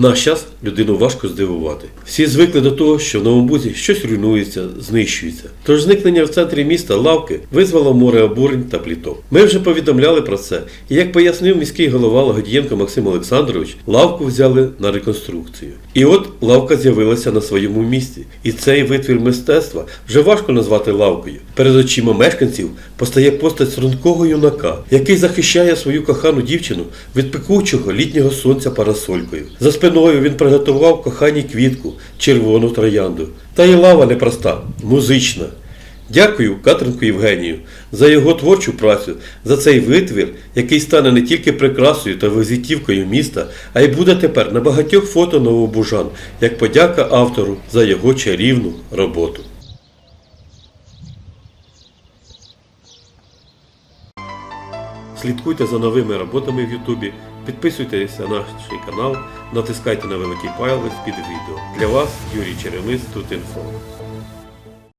Наш час людину важко здивувати. Всі звикли до того, що в новому бузі щось руйнується, знищується. Тож зникнення в центрі міста лавки визвало море обурень та пліток. Ми вже повідомляли про це, і як пояснив міський голова Лагодієнко Максим Олександрович, лавку взяли на реконструкцію. І от лавка з'явилася на своєму місці. І цей витвір мистецтва вже важко назвати лавкою. Перед очима мешканців постає постать стрункого юнака, який захищає свою кохану дівчину від пекучого літнього сонця парасолькою. За спиною він приготував коханій квітку, червону троянду. Та й лава непроста, музична. Дякую Катринку Євгенію за його творчу працю, за цей витвір, який стане не тільки прикрасою та визитівкою міста, а й буде тепер на багатьох фото новобужан, як подяка автору за його чарівну роботу. Слідкуйте за новими роботами в Ютубі, підписуйтесь на наш канал, натискайте на великий палець під відео. Для вас Юрій Черемис тут інфо.